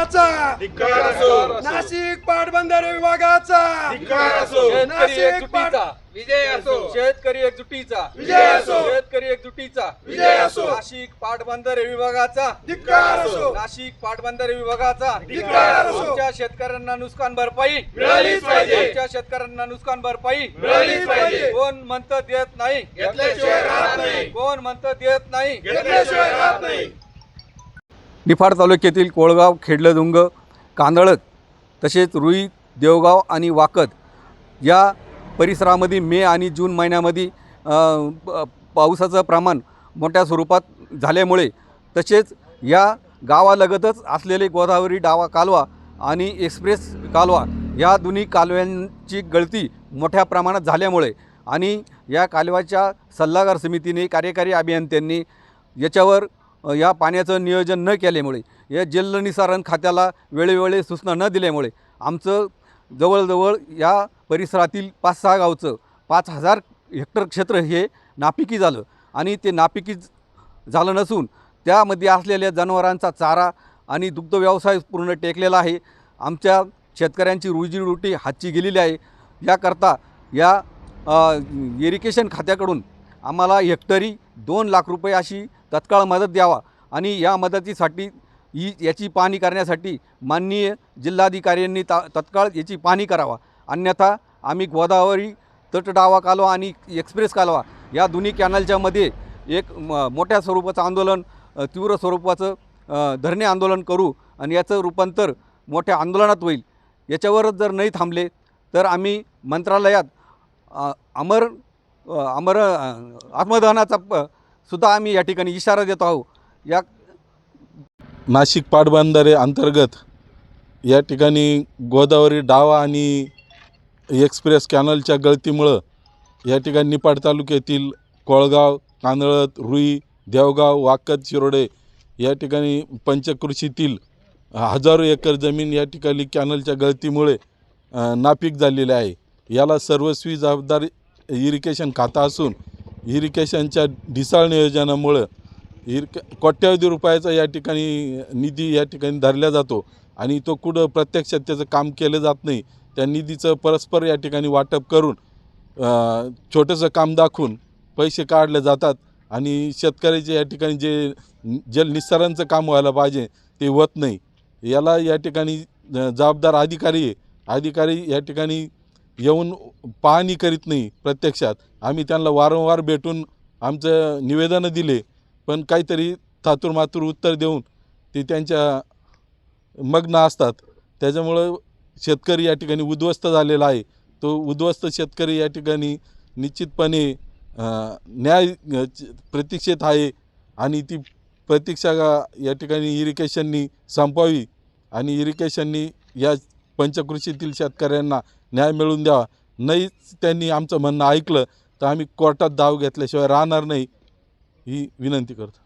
असो. नाशिक पाटबंधारे विभागाचा. नाशिक पाट- विजय असो. शेतकरी एकजुटीचा. विजय असो. शेतकरी एकजुटीचा. विजय असो. नाशिक पाटबंधारे विभागाचा. धिक्कार असो. नाशिक पाटबंधारे विभागाचा. धिक्कार असो. आमच्या शेतकऱ्यांना नुकसान भरपाई. मिळालीच पाहिजे. आमच्या शेतकऱ्यांना नुकसान भरपाई. मिळालीच पाहिजे. कोण म्हणतं देत नाही? घेतल्याशिवाय राहत नाही. कोण म्हणतं देत नाही? घेतल्याशिवाय राहत नाही. निफाड तालुक्यातील कोळगाव खेडलदुंग कांदळत तसेच रुई देवगाव आणि वाकद या परिसरामध्ये मे आणि जून महिन्यामध्ये पावसाचं प्रमाण मोठ्या स्वरूपात झाल्यामुळे तसेच या गावालगतच असलेले गोदावरी डावा कालवा आणि एक्सप्रेस कालवा या दोन्ही कालव्यांची गळती मोठ्या प्रमाणात झाल्यामुळे आणि या कालव्याच्या सल्लागार समितीने कार्यकारी अभियंत्यांनी याच्यावर या पाण्याचं नियोजन न केल्यामुळे या जलनिसारण खात्याला वेळोवेळी सूचना न दिल्यामुळे आमचं जवळजवळ या परिसरातील पाच सहा गावचं पाच हजार हेक्टर क्षेत्र हे नापिकी झालं. आणि ते नापिकी झालं नसून त्यामध्ये असलेल्या जनावरांचा चारा आणि दुग्ध व्यवसाय पूर्ण टेकलेला आहे. आमच्या शेतकऱ्यांची रोजीरोटी हातची गेलेली आहे. याकरता या इरिगेशन खात्याकडून आम्हाला हेक्टरी दोन लाख रुपये अशी तत्काळ मदत द्यावा आणि या मदतीसाठी ही याची पाहणी करण्यासाठी माननीय जिल्हाधिकाऱ्यांनी ता तत्काळ याची पाहणी करावा. अन्यथा आम्ही गोदावरी तटडावा कालवा आणि एक्सप्रेस कालवा या दोन्ही कॅनलच्या मध्ये एक म- मोठ्या स्वरूपाचं आंदोलन तीव्र स्वरूपाचं धरणे आंदोलन करू आणि याचं रूपांतर मोठ्या आंदोलनात होईल. याच्यावरच जर नाही थांबले तर आम्ही मंत्रालयात अमर अमर आत्मदहनाचा प- सुद्धा आम्ही या ठिकाणी इशारा देतो आहोत. या नाशिक पाटबंधारे अंतर्गत या ठिकाणी गोदावरी डावा आणि एक्सप्रेस कॅनलच्या गळतीमुळं या ठिकाणी निपाड तालुक्यातील कोळगाव कांदळत रुई देवगाव वाकद शिरोडे या ठिकाणी पंचकृषीतील हजारो एकर जमीन या ठिकाणी कॅनलच्या गळतीमुळे नापीक झालेली आहे. याला सर्वस्वी जबाबदारी इरिगेशन खाता असून इरिगेशनच्या ढिसाळ नियोजनामुळं इरक कोट्यावधी रुपयाचा या ठिकाणी निधी या ठिकाणी धरला जातो आणि तो कुठं प्रत्यक्षात त्याचं काम केलं जात नाही त्या निधीचं परस्पर या ठिकाणी वाटप करून छोटंसं काम दाखवून पैसे काढले जातात आणि शेतकऱ्याचे या ठिकाणी जे जल निस्सारांचं काम व्हायला पाहिजे ते होत नाही. याला या ठिकाणी जबाबदार अधिकारी आहे. अधिकारी या ठिकाणी येऊन पाहणी करीत नाही प्रत्यक्षात. आम्ही त्यांना वारंवार भेटून आमचं निवेदनं दिले पण काहीतरी थातूरमातूर उत्तर देऊन ते त्यांच्या मग्न असतात. त्याच्यामुळं शेतकरी या ठिकाणी उद्ध्वस्त झालेला आहे. तो उद्ध्वस्त शेतकरी या ठिकाणी निश्चितपणे न्याय प्रतीक्षेत आहे आणि ती प्रतीक्षा या ठिकाणी इरिगेशननी संपावी आणि इरिगेशननी या पंचकृषीतील शेतकऱ्यांना न्याय मिळवून द्यावा. नाहीच त्यांनी आमचं म्हणणं ऐकलं तर आम्ही कोर्टात दाव घेतल्याशिवाय राहणार नाही ही विनंती करतो.